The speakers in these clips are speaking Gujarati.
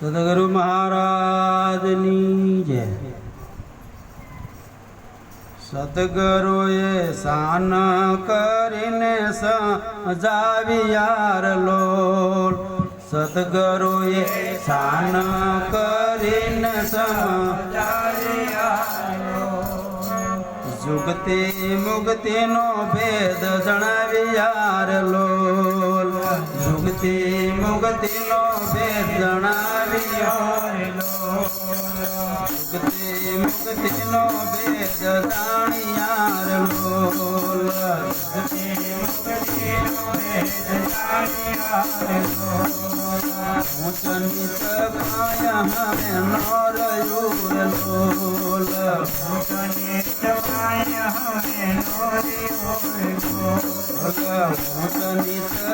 સદગુરુ મહારાજની જય. સદગુરુએ સાન કરીને સજાવી યાર લોલ. સદગુરુએ સાન કરીને સમજાવી મુગતિનો ભેદ જણાવી યાર લોલ. ભેદ લોલ જુગતિ મુક્તિનો ભેદ જાણી યાર લોલ જુગતિ મુક્તિનો ભેદ જાણી યાર લોલ ઊંચ નીચ કાય હમે નર લોલ ઊંચ નીચ હમે નર યુર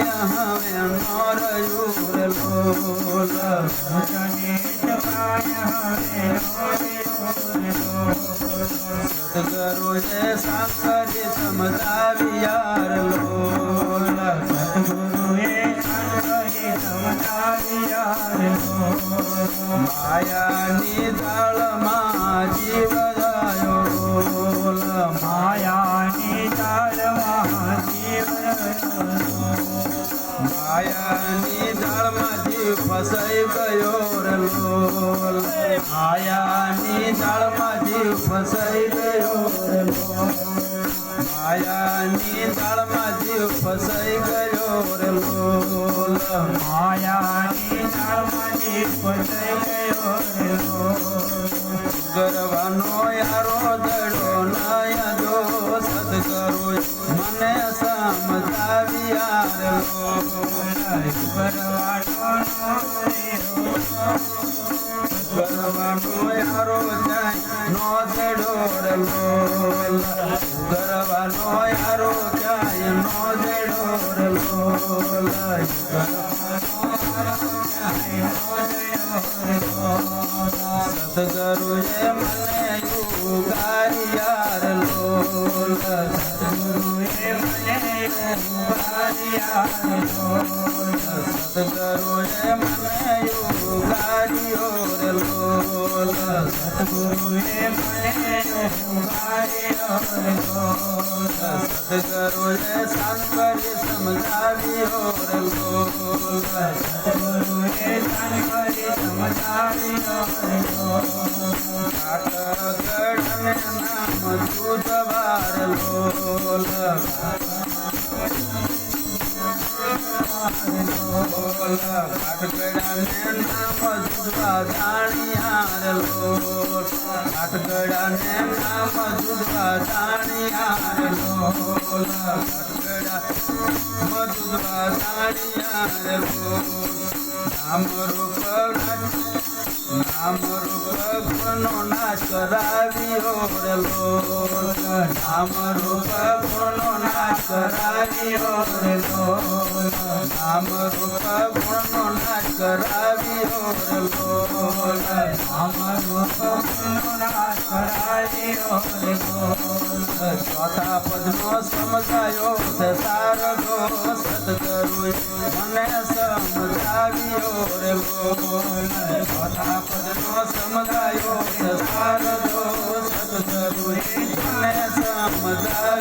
લોલ સદગુરુએ સાંકરી સમજાવી યાર લોલ સદગુરુએ સાંકરી સમજાવી યાર લોલ માયાની દળમાં માયાની દાળમાંથી ફસાઈ ગયો રે લોલ. માયાની દળમાં જીવ ફસાઈ ગયો રે લોલ. માયાની દળમાં જીવ ફસાઈ ગયો રે લોલ. માયાની દળમાં જીવ ફસાઈ લોલ ગરવાનો યારો જાય નો લોલ ગરવાનો યારો જાય નો દડો રે લોલ સદગુરુએ મને યુગારી યાર યાર લોલ સદગુરુએ મને યુગારી ઓર લોલ સદગુરુએ મને યુગારી ઓર લોલ સદગુરુએ સાંકરી સમજાવી ઓર લોલ સદગુરુએ સાંકરી સમજાવી ઓર લોલ કાટગઢને નામ દૂધવાર લોલ કાટગડાને નામ દૂધવા જાણિયાર નામ રૂપ નામ રૂપ નો નાચ કરાવ્યો રે લોલ નામ રૂપ ગુણનો નાશ કરાવ્યો રે લોલ નામ રૂપ ગુણનો નાશ કરાવ્યો રે લોલ નામ રૂપ ગુણનો નાશ કરાવ્યો રે લોલ ચોથા પદનો સમજાયો છે સારગો સદગુરુ મને સમજાવ્યો રે લોલ ચોથા પદનો સમજાયો છે સારગો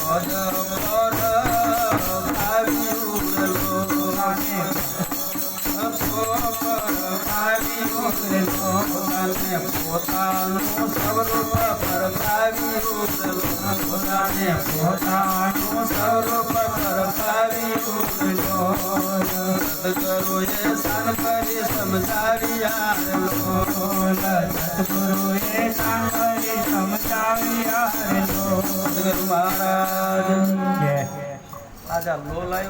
પદ પર લોલ પોતાને પરભાવ્યું રે પોતાને પોતાનું સ્વરૂપ પરભાવ્યું રે પોતાને પોતાનું સ્વરૂપ પરભાવ્યું રે સદગુરુએ સાન કરી સમજાવ્યા રે લોલ સતગુરુએ સાંભળી સમજાવ્યા રે લો સદગુરુ મહારાજ જય આજા લોલ આવ્યો